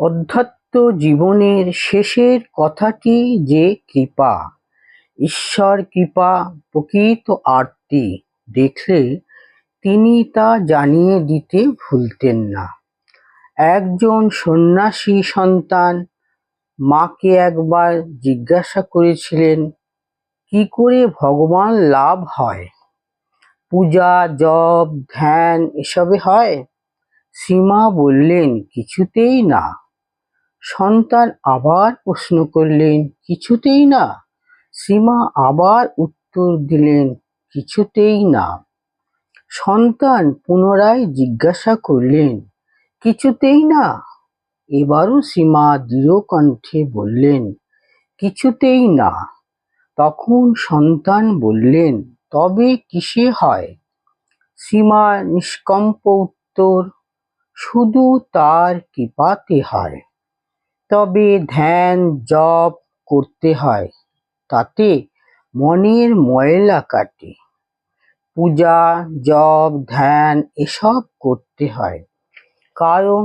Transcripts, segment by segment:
অধ্যাত্ম জীবনের শেষের কথাটি যে কৃপা, ঈশ্বর-কৃপা প্রকৃত আরতি দেখলে তিনি তা জানিয়ে দিতে ভুলতেন না। একজন সন্ন্যাসী সন্তান মাকে একবার জিজ্ঞাসা করেছিলেন, কি করে ভগবান লাভ হয়? পূজা, জপ, ধ্যান এসবে হয়? সীমা বললেন, কিছুতেই না। সন্তান আবার প্রশ্ন করলেন, কিছুতেই না? সীমা আবার উত্তর দিলেন, কিছুতেই না। সন্তান পুনরায় জিজ্ঞাসা করলেন, কিছুতেই না? এবারও শ্রীমা দৃঢ়কণ্ঠে বললেন, কিছুতেই না। তখন সন্তান বললেন, তবে কিসে হয়? সীমা নিষ্কম্প উত্তর, শুধু তার কৃপাতে হয়। তবে ধ্যান জপ করতে হয়, তাতে মনের ময়লা কাটে। পূজা, জপ, ধ্যান এসব করতে হয়, কারণ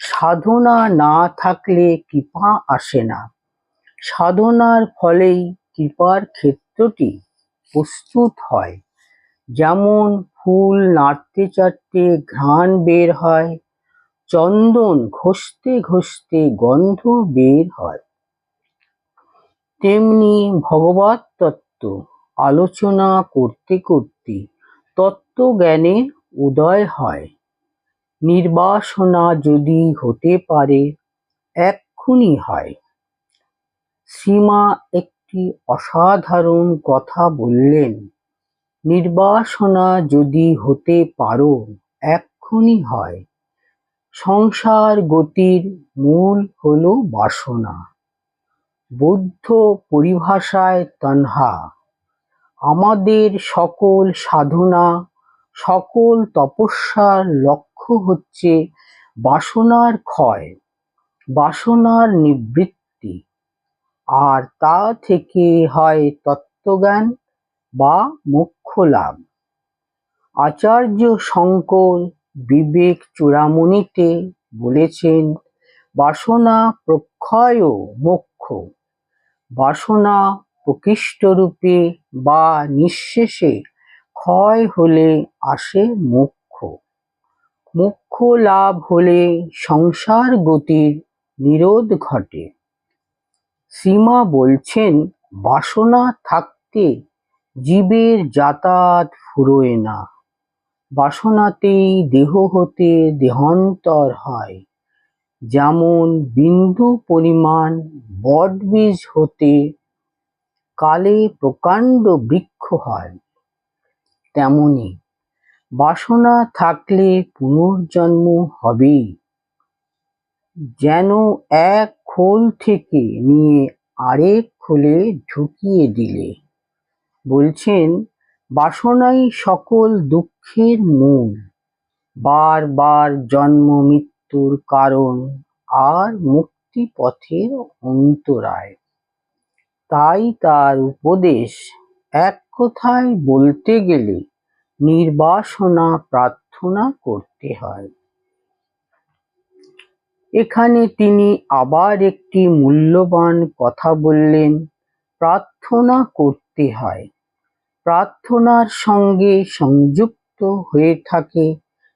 সাধনা না থাকলে কৃপা আসে না। সাধনার ফলেই কৃপার ক্ষেত্রটি প্রস্তুত হয়। যেমন ফুল নাড়তে চাড়তে ঘ্রাণ বের হয়, চন্দন ঘষতে ঘষতে গন্ধ বের হয়, তেমনি ভগবৎ-তত্ত্ব আলোচনা করতে করতে তত্ত্বজ্ঞানের উদয় হয়। নির্বাসনা যদি হতে পারে, এক্ষুনি হয়। সীমা একটি অসাধারণ কথা বললেন, নির্বাসনা যদি হতে পারো, এক্ষুনি হয়। সংসার গতির মূল হল বাসনা, বৌদ্ধ পরিভাষায় তণহা। আমাদের সকল সাধনা, সকল তপস্যার লক্ষ্য হচ্ছে বাসনার ক্ষয়, বাসনার নিবৃত্তি, আর তা থেকে হয় তত্ত্বজ্ঞান বা মুখ্য মোক্ষলাভ। আচার্য শঙ্কর বিবেক-চূড়ামণিতে বলেছেন, বাসনা প্রক্ষয়ও মোক্ষ। বাসনা প্রকৃষ্টরূপে বা নিঃশেষে ক্ষয় হলে আসে মোক্ষ। মোক্ষলাভ হলে সংসার গতির নিরোধ ঘটে। সীমা বলছেন, বাসনা থাকতে জীবের যাতায়াত ফুরোয় না। বাসনাতেই দেহ হতে দেহান্তর হয়। যেমন বিন্দু পরিমাণ বটবীজ হতে কালে প্রকাণ্ড বৃক্ষ হয়, তেমনি বাসনা থাকলে পুনর্জন্ম হবেই। যেন এক খোল থেকে নিয়ে আরেক খোলে ঢুকিয়ে দিলে। বলছেন, বাসনাই সকল দুঃখের মূল, বার বার জন্ম মৃত্যুর কারণ আর মুক্তিপথের অন্তরায়। তাই তার উপদেশ, এক কথায় বলতে গেলে নির্বাসনা প্রার্থনা করতে হয়। এখানে তিনি আবার একটি মূল্যবান কথা বললেন, প্রার্থনা করতে হয়। প্রার্থনার সঙ্গে সংযুক্ত হয়ে থাকে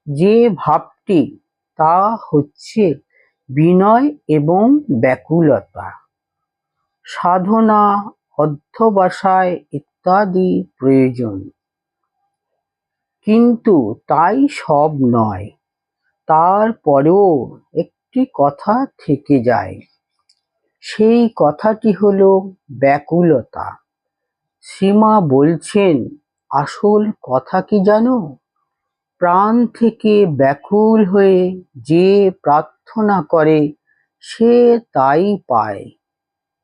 যে ভাবটি, তা হচ্ছে বিনয় এবং ব্যাকুলতা। সাধনা, অধ্যবসায় ইত্যাদি প্রয়োজন, কিন্তু তাই সব নয়। তার পরেও একটি কথা থেকে যায়, সেই কথাটি হল ব্যাকুলতা। শ্রীমা বলছেন, আসল কথা কি জানো? প্রাণ থেকে ব্যাকুল হয়ে যে প্রার্থনা করে, সে তাই পায়।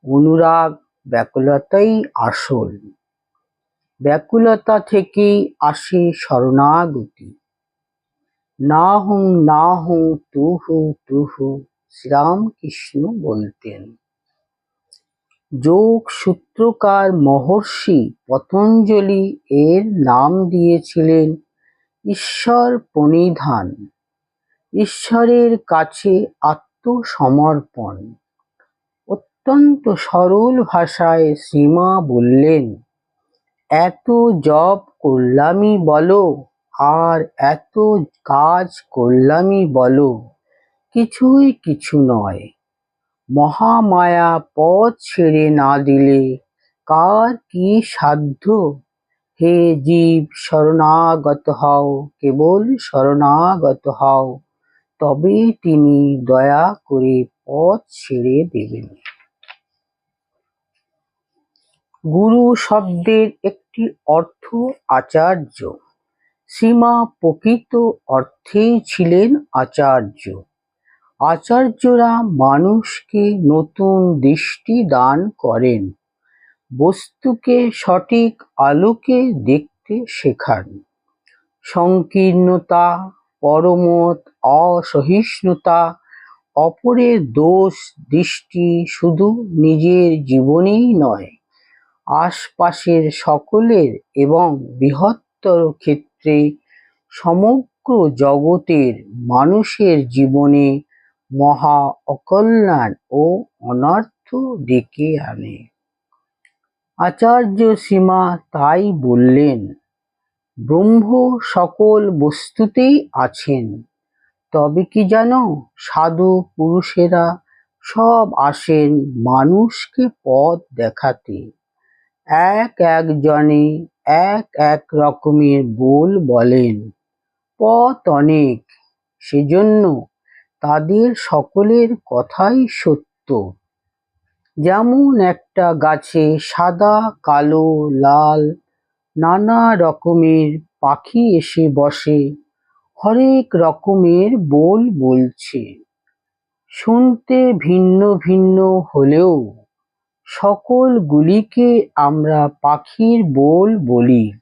অনুরাগ, ব্যাকুলতাই আসল। ব্যাকুলতা থেকেই আসে শরণাগতি। নাহং নাহং তুহু তুহু শ্রীরামকৃষ্ণ বলতেন। যোগ সূত্রকার মহর্ষি পতঞ্জলি এর নাম দিয়েছিলেন ঈশ্বর প্রণিধান। ঈশ্বরের কাছে আত্মসমর্পণ অত্যন্ত সরল ভাষায় শ্রীমা বললেন, এত জপ করলামই বলো, আর এত কাজ করলামই বলো, কিছুই কিছু নয় মহামায়া পথ ছেড়ে না দিলে কার কি সাধ্য? হে জীব, শরণাগত হও, কেবল শরণাগত হও। তবে তিনি দয়া করে পথ ছেড়ে দেবেন। গুরু শব্দের একটি অর্থ আচার্য। সীমা প্রকৃত অর্থেই ছিলেন আচার্য। আচার্যরা মানুষকে নতুন দৃষ্টি দান করেন, বস্তুকে সঠিক আলোকে দেখতে শেখান। সংকীর্ণতা পরমত অসহিষ্ণুতা অপরের দোষ দৃষ্টি শুধু নিজের জীবনেই নয়, আশপাশের সকলের এবং বৃহত্তর ক্ষেত্রে সমগ্র জগতের মানুষের জীবনে মহা অকল্যাণ ও অনর্থ ডেকে আনে। আচার্য সীমা তাই বললেন, ব্রহ্ম সকল বস্তুতেই আছেন, তবে কি জানো সাধু পুরুষেরা সব আসেন মানুষকে পথ দেখাতে। এক একজনে এক এক রকমের বোল বলেন, পথ অনেক, সেজন্য তাদের সকলের কথাই সত্য। যেমন একটা গাছে সাদা, কালো, লাল নানা রকমের পাখি এসে বসে, হরেক রকমের বোল বলছে। শুনতে ভিন্ন ভিন্ন হলেও সকলগুলিকে আমরা পাখির বোল বলি।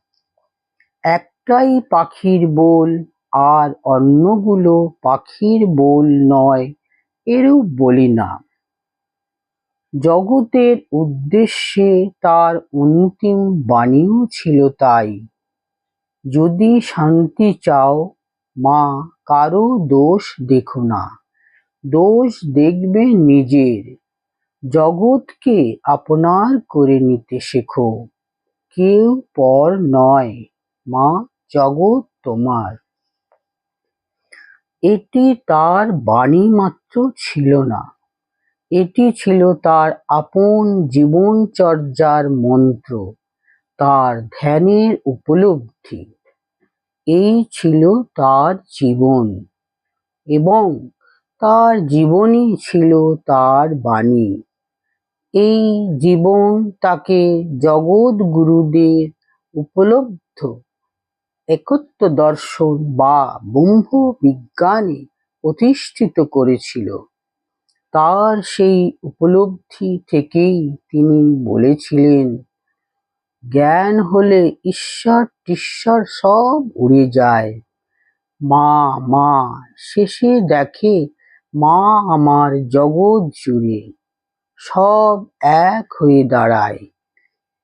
একটাই পাখির বোল আর অন্যগুলো পাখির বোল নয়, এরূপ বলি না। জগতের উদ্দেশ্যে তার অন্তিম বাণীও ছিল তাই। যদি শান্তি চাও, মা, কারও দোষ দেখো না। দোষ দেখবে নিজের। জগৎকে আপনার করে নিতে শেখো। কেউ পর নয়, মা, জগৎ তোমার। এটি তার বাণী মাত্র ছিল না। এটি ছিল তার আপন জীবনচর্যার মন্ত্র, তার ধ্যানের উপলব্ধি। এই ছিল তার জীবন এবং তার জীবনই ছিল তার বাণী। এই জীবন তাকে জগৎগুরুদের উপলব্ধ একত্ব দর্শন বা ব্রহ্ম বিজ্ঞানে প্রতিষ্ঠিত করেছিল। তার সেই উপলব্ধি থেকেই তিনি বলেছিলেন, জ্ঞান হলে ঈশ্বর টিশ্বর সব উড়ে যায়। মা মা, শেষে দেখে মা আমার জগৎ জুড়ে সব এক হয়ে দাঁড়ায়।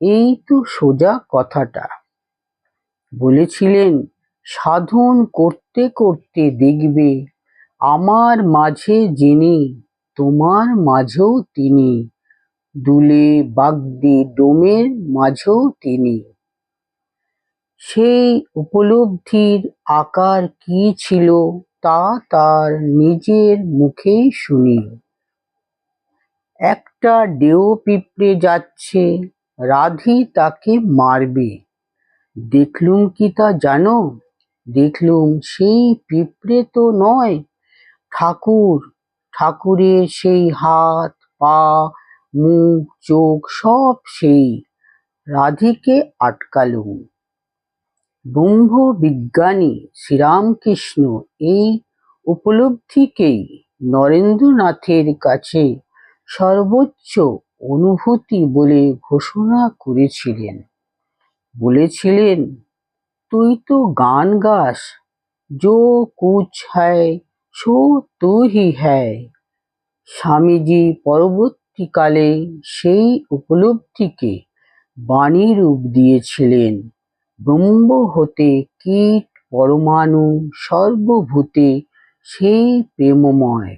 এই তো সোজা কথাটা। বলেছিলেন, সাধন করতে করতে দেখবে, আমার মাঝে যিনি তোমার মাঝেও তিনি দুলে বাগদি ডোমের মাঝেও তিনি সেই উপলব্ধির আকার কি ছিল, তা তার নিজের মুখেই শুনি। একটা ডেও পিঁপড়ে যাচ্ছে, রাধি তাকে মারবে। দেখলুম কি তা জানো? দেখলুম সেই পিঁপড়ে তো নয়। ঠাকুর, ঠাকুরের সেই হাত, পা, মুখ, চোখ সব সেই। রাধিকে আটকালুম। ব্রহ্ম বিজ্ঞানী শ্রীরামকৃষ্ণ এই উপলব্ধিকেই নরেন্দ্রনাথের কাছে সর্বোচ্চ অনুভূতি বলে ঘোষণা করেছিলেন। বলেছিলেন তুই তো গান গাস जो कुछ है সো তু হি হ্যায় স্বামীজি পরবর্তীকালে সেই উপলব্ধিকে বাণী রূপ দিয়েছিলেন ব্রহ্ম হতে কীট পরমাণু সর্বভূতে সেই প্রেমময়